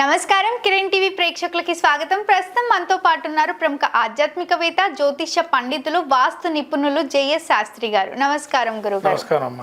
నమస్కారం. కిరణ్ టీవీ ప్రేక్షకులకి స్వాగతం. ప్రస్తుతం మనతో పాటు ఉన్నారు ప్రముఖ ఆధ్యాత్మికవేత్త జ్యోతిష పండితులు వాస్తు నిపుణులు జేఎస్ శాస్త్రి గారు. నమస్కారం గురుగారు. నమస్కారం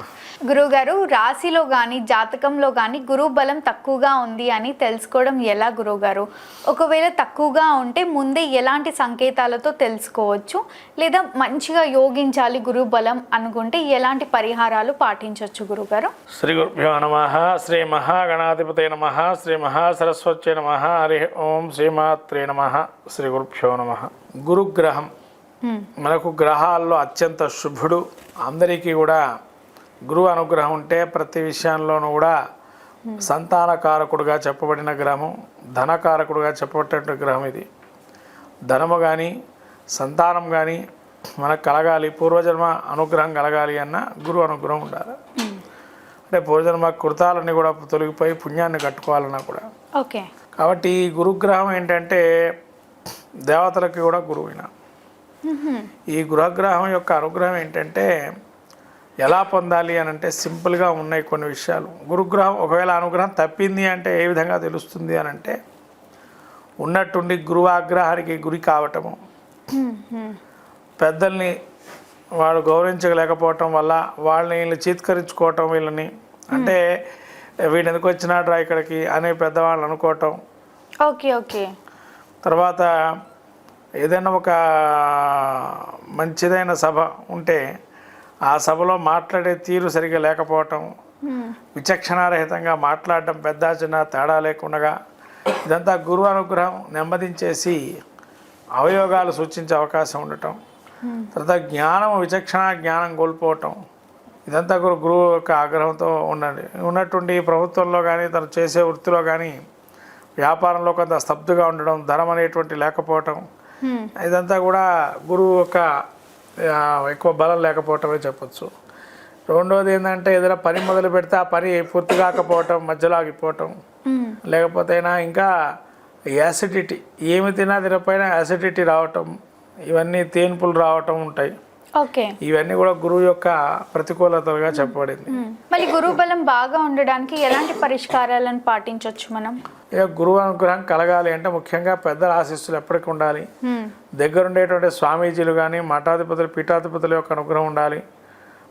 గురుగారు రాశిలో కానీ జాతకంలో కానీ గురువు బలం తక్కువగా ఉంది అని తెలుసుకోవడం ఎలా గురువుగారు? ఒకవేళ తక్కువగా ఉంటే ముందే ఎలాంటి సంకేతాలతో తెలుసుకోవచ్చు? లేదా మంచిగా యోగించాలి గురువు బలం అనుకుంటే ఎలాంటి పరిహారాలు పాటించవచ్చు గురుగారు శ్రీ గురుభ్యో నమ శ్రీ మహాగణాధిపతే నమ శ్రీ మహాసరస్వత్యే నమ హరి ఓం శ్రీమాత్రే నమ శ్రీ గురుభ్యో నమ. గురుగ్రహం. మనకు గ్రహాల్లో అత్యంత శుభుడు. అందరికీ కూడా గురువు అనుగ్రహం ఉంటే ప్రతి విషయంలోనూ కూడా సంతానకారకుడుగా చెప్పబడిన గ్రహం ధనకారకుడుగా చెప్పబడిన గ్రహం ఇది. ధనము కానీ సంతానం కానీ మనకు కలగాలి పూర్వజన్మ అనుగ్రహం కలగాలి అన్న గురువు అనుగ్రహం ఉండాలి. అంటే పూర్వజన్మ కృతాలన్నీ కూడా తొలగిపోయి పుణ్యాన్ని కట్టుకోవాలన్నా కూడా. ఓకే. కాబట్టి ఈ గురుగ్రహం ఏంటంటే దేవతలకి కూడా గురువైన. ఈ గృహగ్రహం యొక్క అనుగ్రహం ఏంటంటే ఎలా పొందాలి అని అంటే సింపుల్గా ఉన్నాయి కొన్ని విషయాలు. గురుగ్రహం ఒకవేళ అనుగ్రహం తప్పింది అంటే ఏ విధంగా తెలుస్తుంది అని అంటే ఉన్నట్టుండి గురువాగ్రహానికి గురి కావటము. పెద్దల్ని వాడు గౌరవించలేకపోవటం వల్ల వాళ్ళని వీళ్ళని చీత్కరించుకోవటం వీళ్ళని. అంటే వీడు ఎందుకు వచ్చినాడ్రా ఇక్కడికి అనే పెద్దవాళ్ళు అనుకోవటం. Okay okay. తర్వాత ఏదైనా ఒక మంచిదైన సభ ఉంటే ఆ సభలో మాట్లాడే తీరు సరిగా లేకపోవటం. విచక్షణారహితంగా మాట్లాడటం పెద్ద చిన్న తేడా లేకుండా ఇదంతా గురువు అనుగ్రహం నెమ్మదించేసి అవయోగాలు సూచించే అవకాశం ఉండటం తర్వాత జ్ఞానం విచక్షణ జ్ఞానం కోల్పోవటం ఇదంతా కూడా గురువు యొక్క ఆగ్రహంతో ఉండండి ఉన్నటువంటి ప్రభుత్వంలో కానీ తను చేసే వృత్తిలో కానీ వ్యాపారంలో కొంత స్తబ్దుగా ఉండడం ధనం అనేటువంటి లేకపోవటం. ఇదంతా కూడా గురువు యొక్క ఎక్కువ బలం లేకపోవటమే చెప్పొచ్చు. రెండోది ఏంటంటే ఏదైనా పని మొదలు పెడితే ఆ పని పూర్తి కాకపోవటం మధ్యలో ఆగిపోవటం. లేకపోతే అయినా ఇంకా యాసిడిటీ ఏమి తినా తినపోయినా యాసిడిటీ రావటం ఇవన్నీ తేన్పులు రావటం ఉంటాయి. ఓకే. ఇవన్నీ కూడా గురువు యొక్క ప్రతికూలతలుగా చెప్పబడింది. మళ్ళీ గురువు బలం బాగా ఉండడానికి ఎలాంటి పరిష్కారాలను పాటించవచ్చు మనం? ఇక గురువు అనుగ్రహం కలగాలి అంటే ముఖ్యంగా పెద్దల ఆశీస్సులు ఎప్పటికీ ఉండాలి. మ్మ్. దగ్గర ఉండేటువంటి స్వామీజీలు కానీ మఠాధిపతులు పీఠాధిపతుల యొక్క అనుగ్రహం ఉండాలి.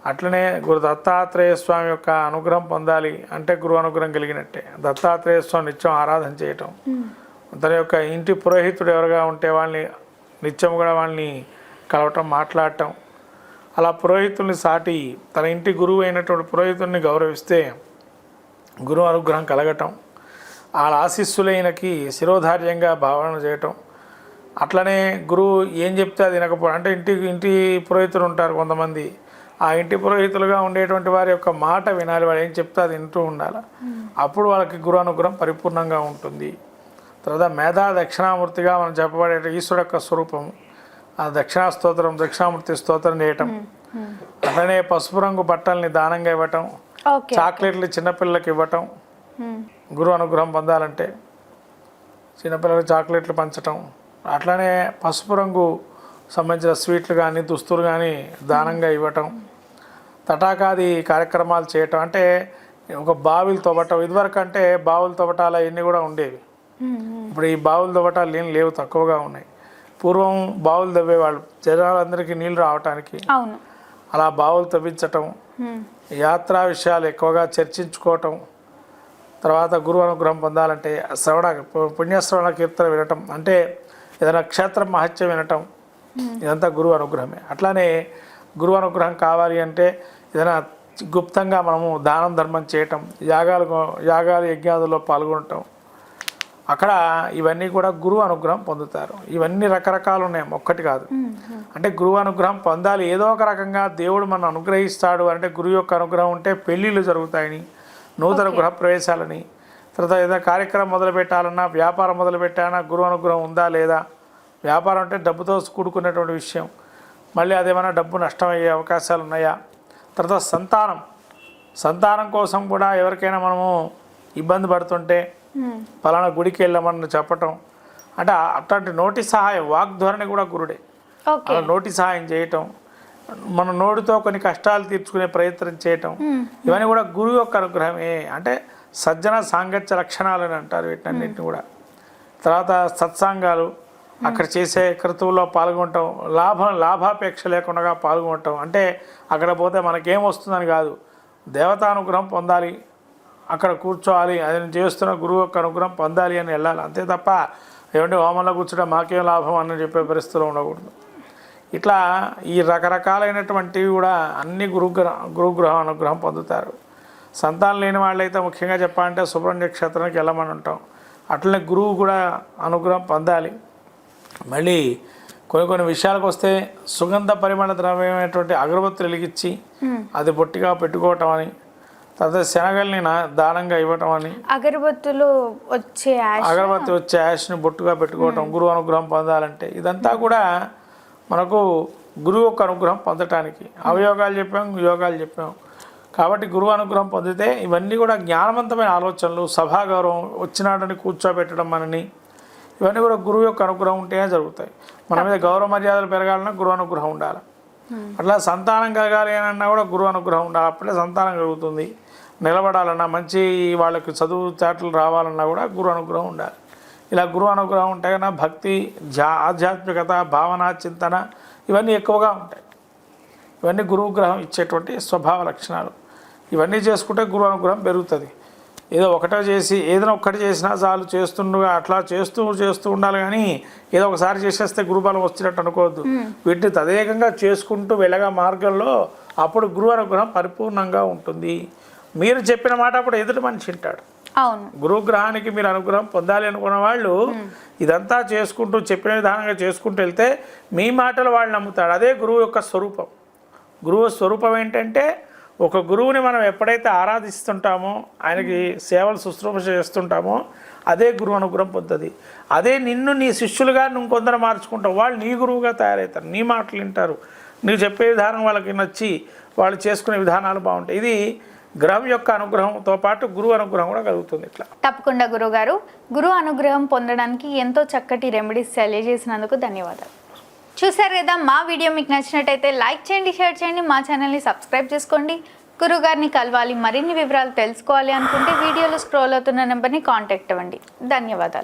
అట్లనే గురు దత్తాత్రేయ స్వామి యొక్క అనుగ్రహం పొందాలి అంటే గురువు అనుగ్రహం కలిగినట్టే. దత్తాత్రేయ స్వామి నిత్యం ఆరాధన చేయటం. తన యొక్క ఇంటి పురోహితుడు ఎవరుగా ఉంటే వాళ్ళని నిత్యం కూడా వాళ్ళని కలవటం మాట్లాడటం అలా పురోహితుల్ని సాటి తన ఇంటి గురువు అయినటువంటి పురోహితుల్ని గౌరవిస్తే గురువు అనుగ్రహం కలగటం వాళ్ళ ఆశీస్సులైనకి శిరోధార్యంగా భావన చేయటం. అట్లనే గురువు ఏం చెప్తే అది వినకపోవడం అంటే ఇంటి ఇంటి పురోహితులు ఉంటారు కొంతమంది. ఆ ఇంటి పురోహితులుగా ఉండేటువంటి వారి యొక్క మాట వినాలి వాడు ఏం చెప్తే అది వింటూ ఉండాలి. అప్పుడు వాళ్ళకి గురు అనుగ్రహం పరిపూర్ణంగా ఉంటుంది. తర్వాత మేధా దక్షిణామూర్తిగా మనం చెప్పబడే ఈశ్వరు యొక్క స్వరూపం ఆ దక్షిణా స్తోత్రం దక్షిణామూర్తి స్తోత్రం చేయటం. అట్లనే పసుపు రంగు బట్టల్ని దానంగా ఇవ్వటం. చాక్లెట్లు చిన్నపిల్లలకి ఇవ్వటం. గురు అనుగ్రహం పొందాలంటే చిన్నపిల్లలకు చాక్లెట్లు పంచటం. అట్లనే పసుపు రంగు సంబంధించిన స్వీట్లు కానీ దుస్తులు కానీ దానంగా ఇవ్వటం. తటాకాది కార్యక్రమాలు చేయటం. అంటే ఒక బావిలు తవ్వటం. ఇదివరకు అంటే బావులు తవ్వటాలు అవన్నీ కూడా ఉండేవి. ఇప్పుడు ఈ బావులు తవ్వటాలు ఏం లేవు తక్కువగా ఉన్నాయి. పూర్వం బావులు తవ్వేవాళ్ళు. జనాలందరికీ నీళ్ళు రావటానికి అవును. అలా బావులు తవ్వించటం. యాత్రా విషయాలు ఎక్కువగా చర్చించుకోవటం తర్వాత గురువు అనుగ్రహం పొందాలంటే శ్రవణ పుణ్యశ్రవణ కీర్తన వినటం అంటే ఏదైనా క్షేత్ర మహత్యం వినటం ఇదంతా గురువు అనుగ్రహమే. అట్లానే గురువు అనుగ్రహం కావాలి అంటే ఏదైనా గుప్తంగా మనము దానం ధర్మం చేయటం యాగాలు యాగాలు యజ్ఞాదుల్లో పాల్గొనటం అక్కడ ఇవన్నీ కూడా గురువు అనుగ్రహం పొందుతారు. ఇవన్నీ రకరకాలు ఉన్నాయి ఒక్కటి కాదు. అంటే గురువు అనుగ్రహం పొందాలి. ఏదో ఒక రకంగా దేవుడు మనం అనుగ్రహిస్తాడు అంటే గురువు యొక్క అనుగ్రహం ఉంటే పెళ్ళిళ్ళు జరుగుతాయని నూతన గృహ ప్రవేశాలని తర్వాత ఏదైనా కార్యక్రమం మొదలు పెట్టాలన్నా వ్యాపారం మొదలు పెట్టాలన్నా గురువు అనుగ్రహం ఉందా లేదా? వ్యాపారం అంటే డబ్బుతో కూడుకున్నటువంటి విషయం. మళ్ళీ అదేమైనా డబ్బు నష్టం అయ్యే అవకాశాలు ఉన్నాయా తర్వాత సంతానం. సంతానం కోసం కూడా ఎవరికైనా మనము ఇబ్బంది పడుతుంటే. పలానా గుడికి వెళ్ళమని చెప్పటం. అంటే అట్లాంటి నోటి సహాయం వాగ్ధోరణి కూడా గురుడే. అలా నోటి సహాయం చేయటం మన నోటితో కొన్ని కష్టాలు తీర్చుకునే ప్రయత్నం చేయటం ఇవన్నీ కూడా గురువు యొక్క అనుగ్రహమే. అంటే సజ్జన సాంగత్య లక్షణాలు అని అంటారు వీటన్నిటిని కూడా. తర్వాత సత్సాంగాలు అక్కడ చేసే క్రతువుల్లో పాల్గొనటం లాభం లాభాపేక్ష లేకుండా పాల్గొనటం. అంటే అక్కడ పోతే మనకేం వస్తుందని కాదు. దేవతానుగ్రహం పొందాలి. అక్కడ కూర్చోవాలి అది నేను చేస్తున్న గురువు యొక్క అనుగ్రహం పొందాలి అని వెళ్ళాలి. అంతే తప్ప ఏమంటే హోమంలో కూర్చోడం మాకేం లాభం అని చెప్పే పరిస్థితిలో ఉండకూడదు. ఇట్లా ఈ రకరకాలైనటువంటివి కూడా అన్ని గురుగ్రహ గురుగ్రహం అనుగ్రహం పొందుతారు. సంతానం లేని వాళ్ళైతే ముఖ్యంగా చెప్పాలంటే సుబ్రహ్మణ్య క్షేత్రానికి వెళ్ళమని ఉంటాం. అట్లనే గురువు కూడా అనుగ్రహం పొందాలి. మళ్ళీ కొన్ని కొన్ని విషయాలకు వస్తే సుగంధ పరిమళ ద్రవ్యమైనటువంటి అగరబత్తులు వెలిగించి అది బొట్టిగా పెట్టుకోవటం అని తర్వాత శనగల్ని నా దానంగా ఇవ్వటం అని. అగరబత్తులు వచ్చే అగరబత్తి వచ్చే యాష్ని బొట్టుగా పెట్టుకోవటం గురువు అనుగ్రహం పొందాలంటే. ఇదంతా కూడా మనకు గురువు యొక్క అనుగ్రహం పొందటానికి. అవయోగాలు చెప్పాం యోగాలు చెప్పాం. కాబట్టి గురువు అనుగ్రహం పొందితే ఇవన్నీ కూడా జ్ఞానవంతమైన ఆలోచనలు సభా గౌరవం వచ్చినాడని కూర్చోబెట్టడం మనని ఇవన్నీ కూడా గురువు యొక్క అనుగ్రహం ఉంటేనే జరుగుతాయి. మన మీద గౌరవ మర్యాదలు పెరగాలన్నా గురువు అనుగ్రహం ఉండాలి. అట్లా సంతానం కలగాలి అని అన్నా కూడా గురువు అనుగ్రహం ఉండాలి. అప్పుడే సంతానం కలుగుతుంది. నిలబడాలన్నా మంచి వాళ్ళకి చదువు చాట్లు రావాలన్నా కూడా గురు అనుగ్రహం ఉండాలి. ఇలా గురు అనుగ్రహం ఉంటే కన్నా భక్తి జా ఆధ్యాత్మికత భావన చింతన ఇవన్నీ ఎక్కువగా ఉంటాయి. ఇవన్నీ గురువు గ్రహం ఇచ్చేటువంటి స్వభావ లక్షణాలు. ఇవన్నీ చేసుకుంటే గురు అనుగ్రహం పెరుగుతుంది. ఏదో ఒకటే చేసి ఏదైనా ఒక్కటి చేసినా చాలు చేస్తుండగా అట్లా చేస్తూ చేస్తూ ఉండాలి కానీ ఏదో ఒకసారి చేసేస్తే గురుబలం వచ్చినట్టు అనుకోవద్దు. వీటిని తదేకంగా చేసుకుంటూ వెళ్ళగా మార్గంలో అప్పుడు గురు అనుగ్రహం పరిపూర్ణంగా ఉంటుంది. మీరు చెప్పిన మాట అప్పుడు ఎదుటి మనిషి వింటాడు. అవును. గురుగ్రహానికి మీరు అనుగ్రహం పొందాలి అనుకున్న వాళ్ళు ఇదంతా చేసుకుంటూ చెప్పిన విధానంగా చేసుకుంటూ వెళ్తే మీ మాటలు వాళ్ళు నమ్ముతాడు అదే గురువు యొక్క స్వరూపం. గురువు స్వరూపం ఏంటంటే ఒక గురువుని మనం ఎప్పుడైతే ఆరాధిస్తుంటామో ఆయనకి సేవలు శుశ్రూష చేస్తుంటామో అదే గురువు అనుగ్రహం పొందుతుంది. అదే నిన్ను నీ శిష్యులుగా నువ్వు కొందరు మార్చుకుంటావు. వాళ్ళు నీ గురువుగా తయారవుతారు. నీ మాటలు వింటారు. నువ్వు చెప్పే విధానం వాళ్ళకి నచ్చి వాళ్ళు చేసుకునే విధానాలు బాగుంటాయి. ఇది గ్రహం యొక్క అనుగ్రహంతో పాటు గురువు అనుగ్రహం కూడా కలుగుతుంది ఇట్లా. తప్పకుండా గురుగారు. గురు అనుగ్రహం పొందడానికి ఎంతో చక్కటి రెమెడీస్ తెలియజేసినందుకు ధన్యవాదాలు. చూసారు కదా మా వీడియో మీకు నచ్చినట్టయితే లైక్ చేయండి షేర్ చేయండి మా ఛానల్ని సబ్స్క్రైబ్ చేసుకోండి. గురుగారిని కలవాలి మరిన్ని వివరాలు తెలుసుకోవాలి అనుకుంటే వీడియోలో స్క్రోల్ అవుతున్న నెంబర్ని కాంటాక్ట్ అవ్వండి. ధన్యవాదాలు.